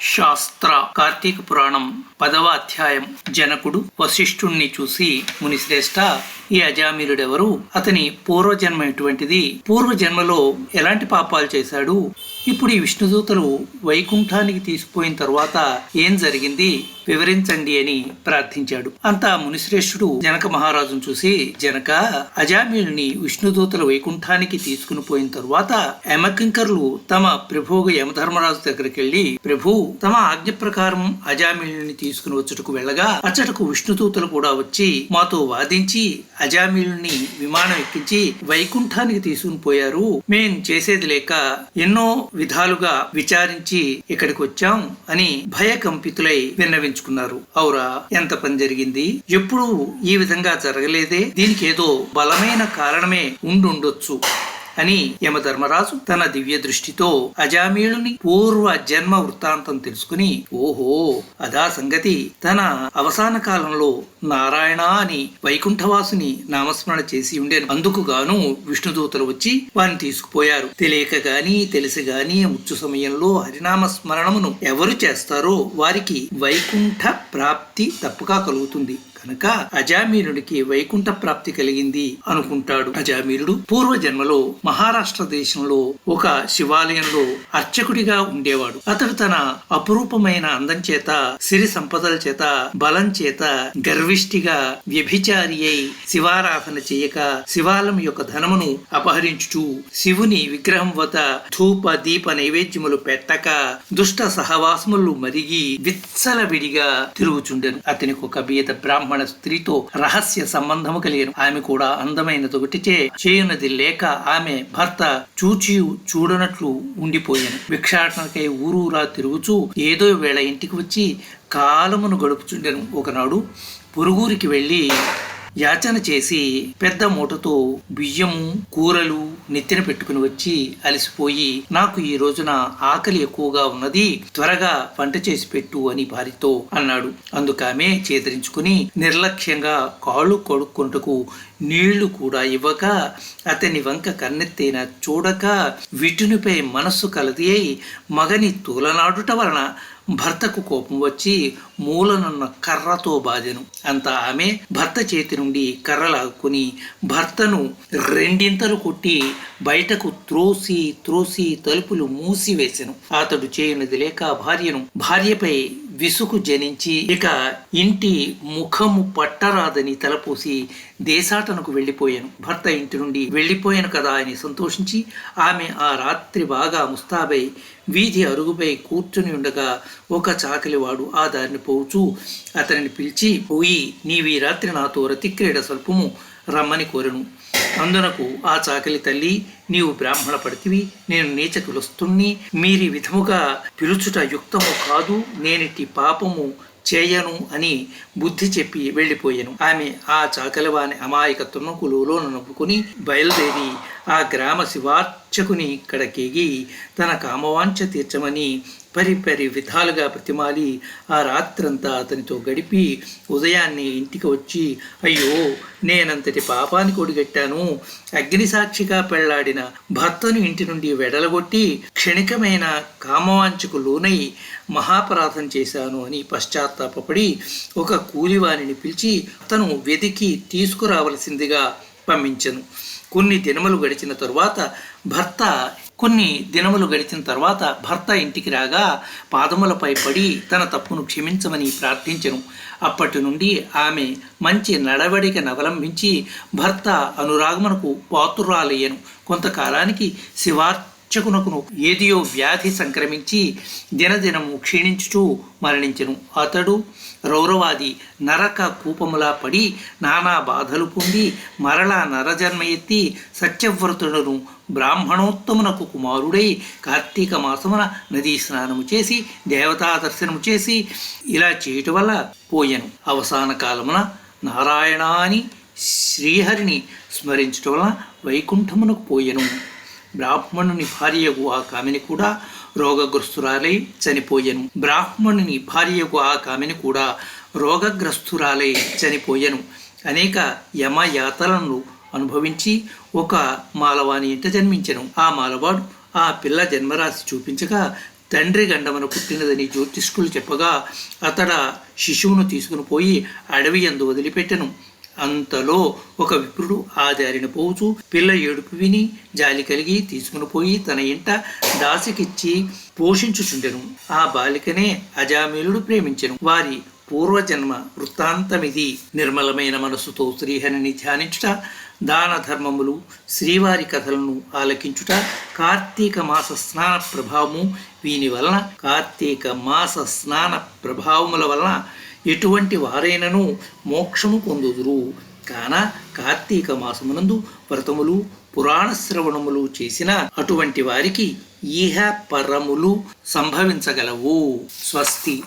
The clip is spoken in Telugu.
శాస్త్ర కార్తీక పురాణం పదవ అధ్యాయం. జనకుడు వశిష్ఠుణ్ణి చూసి మునిశ్రేష్ట ఈ అజామీరుడెవరు అతని పూర్వజన్మ ఎటువంటిది? పూర్వజన్మలో ఎలాంటి పాపాలు చేశాడు? ఇప్పుడు ఈ విష్ణుదూతలు వైకుంఠానికి తీసుకుపోయిన తర్వాత ఏం జరిగింది? వివరించండి అని ప్రార్థించాడు. అంతా మునిశ్రేష్ఠుడు జనక మహారాజును చూసి జనక అజామీయుని విష్ణుదూతల వైకుంఠానికి తీసుకుని పోయిన తరువాత యమకింకర్లు తమ ప్రభువుగా యమధర్మరాజు దగ్గరికి వెళ్ళి ప్రభు తమ ఆజ్ఞ ప్రకారం అజామీయుని తీసుకుని వచ్చుటకు వెళ్ళగా అచ్చటకు విష్ణుదూతలు కూడా వచ్చి మాతో వాదించి అజామీయుని విమానం ఎక్కించి వైకుంఠానికి తీసుకుని పోయారు. మేం చేసేది లేక ఎన్నో విధాలుగా విచారించి ఇక్కడికి వచ్చాం అని భయకంపితులై విన్నవించుకున్నారు. అవురా ఎంత పని జరిగింది? ఎప్పుడు ఈ విధంగా జరగలేదే. దీనికి ఏదో బలమైన కారణమే ఉండుండొచ్చు. అని యమధర్మరాజు తన దివ్య దృష్టితో అజామీళుని పూర్వ జన్మ వృత్తాంతం తెలుసుకుని ఓహో అదా సంగతి. తన అవసాన కాలంలో నారాయణ అని వైకుంఠవాసుని నామస్మరణ చేసి ఉండేను. అందుకు గాను విష్ణుదూతలు వచ్చి వారిని తీసుకుపోయారు. తెలియక గాని తెలిసి గాని ముచ్చు సమయంలో హరినామ స్మరణమును ఎవరు చేస్తారో వారికి వైకుంఠ ప్రాప్తి తప్పక కలుగుతుంది. కనుక అజామీరుడికి వైకుంఠ ప్రాప్తి కలిగింది అనుకుంటాడు. అజామీరుడు పూర్వ జన్మలో మహారాష్ట్ర దేశంలో ఒక శివాలయంలో అర్చకుడిగా ఉండేవాడు. అతడు తన అపురూపమైన అందం చేత సిరి సంపదల చేత బలం చేత గర్విష్టిగా వ్యభిచారి అయి శివారాధన చేయక శివాలయం యొక్క ధనమును అపహరించుచు శివుని విగ్రహం వద్ద ధూప దీప నైవేద్యములు పెట్టక దుష్ట సహవాసములు మరిగి విత్సలవిడిగా తిరుగుచుండెను. అతనికి ఒక బీద బ్రాహ్మణ స్త్రీతో రహస్య సంబంధము కలిగిన. ఆమె కూడా అందమైన తొగటిచే చేయునది లేక ఆమె భర్త చూచి చూడనట్లు ఉండిపోయాను. భిక్షాటనకై ఊరూరా తిరుగుచూ ఏదో వేళ ఇంటికి వచ్చి కాలమును గడుపుచుండెను. ఒకనాడు పొరుగురికి వెళ్ళి యాచన చేసి పెద్ద మూటతో బియ్యము కూరలు నెత్తిన పెట్టుకుని వచ్చి అలసిపోయి నాకు ఈ రోజున ఆకలి ఎక్కువగా ఉన్నది త్వరగా వంట చేసి పెట్టు అని భార్యతో అన్నాడు. అందుకామె చేదరించుకుని నిర్లక్ష్యంగా కాళ్ళు కడుక్కుంటకు నీళ్ళు కూడా ఇవ్వక అతని వంక కన్నెత్తైన చూడక విటునిపై మనస్సు కలది అయి మగని తూలనాడుట వలన భర్తకు కోపం వచ్చి మూలనున్న కర్రతో బాధెను. అంత ఆమె భర్త చేతి నుండి కర్ర లాక్కుని భర్తను రెండింతలు కొట్టి బయటకు త్రోసి త్రోసి తలుపులు మూసివేసెను. అతడు చేయనిది లేక భార్యను భార్యపై విసుగు జనించి ఇక ఇంటి ముఖము పట్టరాదని తలపోసి దేశాటనకు వెళ్ళిపోయాను. భర్త ఇంటి నుండి వెళ్ళిపోయాను కదా అని సంతోషించి ఆమె ఆ రాత్రి బాగా ముస్తాబై వీధి అరుగుపై కూర్చుని ఉండగా ఒక చాకలివాడు ఆ దారిని పోవచ్చు అతనిని పిలిచి పోయి నీవి రాత్రి నాతో రతిక్రీడ స్వల్పము రమ్మని కోరెను. అందునకు ఆ చాకలి తల్లి నీవు బ్రాహ్మణ పడితివి నేను నీచ కులస్తుణ్ణి మీరి విధముగా పిలుచుట యుక్తము కాదు నేనిటి పాపము చేయను అని బుద్ధి చెప్పి వెళ్ళిపోయాను. ఆమె ఆ చాకలివాని అమాయకత్వముకు లోన నవ్వుకుని బయలుదేరి ఆ గ్రామ శివార్చకుని కడకేగి తన కామవాంఛ తీర్చమని పరి పరి విధాలుగా ప్రతిమాలి ఆ రాత్రంతా అతనితో గడిపి ఉదయాన్నే ఇంటికి వచ్చి అయ్యో నేనంతటి పాపానికి ఒడిగట్టాను. అగ్నిసాక్షిగా పెళ్ళాడిన భర్తను ఇంటి నుండి వెడలగొట్టి క్షణికమైన కామవాంఛకు లోనై మహాపరాధం చేశాను అని పశ్చాత్తాపడి ఒక కూలివాణిని పిలిచి అతను వెదికి తీసుకురావలసిందిగా పంపించను. కొన్ని దినములు గడిచిన తరువాత భర్త కొన్ని దినములు గడిచిన తర్వాత భర్త ఇంటికి రాగా పాదములపై పడి తన తప్పును క్షమించమని ప్రార్థించను. అప్పటి నుండి ఆమె మంచి నడవడికను అవలంబించి భర్త అనురాగమునకు పాతురాలయ్యను కొంతకాలానికి శివార్చకునకును ఏదియో వ్యాధి సంక్రమించి దినదినము క్షీణించుచూ మరణించెను. అతడు రౌరవాది నరక కూపములా పడి నానా బాధలు పొంది మరలా నరజన్మ ఎత్తి సత్యవ్రతుడను బ్రాహ్మణోత్తమునకు కుమారుడై కార్తీక మాసమున నదీ స్నానము చేసి దేవతా దర్శనము చేసి ఇలా చేయటం వల్ల పోయెను. అవసాన కాలమున నారాయణ అని శ్రీహరిని స్మరించటం వలన వైకుంఠమునకు పోయెను. బ్రాహ్మణుని భార్యకు ఆ కామిని కూడా రోగగ్రస్తురాలై చనిపోయెను. బ్రాహ్మణుని భార్యకు ఆ కామిని కూడా రోగగ్రస్తురాలై చనిపోయెను. అనేక యమయాతలను అనుభవించి ఒక మాలవాని ఇంట జన్మించెను. ఆ మాలవాడు ఆ పిల్ల జన్మరాశి చూపించగా తండ్రి గండమను పుట్టినదని జ్యోతిష్కులు చెప్పగా అతడ శిశువును తీసుకుని పోయి అడవి ఎందు వదిలిపెట్టెను. అంతలో ఒక విప్రుడు ఆ దారిన పిల్ల ఏడుపు విని జాలి కలిగి తీసుకుని పోయి తన ఇంట దాసికిచ్చి పోషించుచుండెను. ఆ బాలికనే అజామీలుడు ప్రేమించెను. వారి పూర్వజన్మ వృత్తాంతమిది. నిర్మలమైన మనస్సుతో శ్రీహరిని ధ్యానించుట దాన ధర్మములు శ్రీవారి కథలను ఆలకించుట కార్తీక మాస స్నాన ప్రభావము వీని వలన కార్తీక మాస స్నాన ప్రభావముల వలన ఎటువంటి వారైనను మోక్షము పొందుదురు. కాన కార్తీక మాసమునందు వ్రతములు పురాణ శ్రవణములు చేసిన అటువంటి వారికి ఈహ పరములు సంభవించగలవు. స్వస్తి.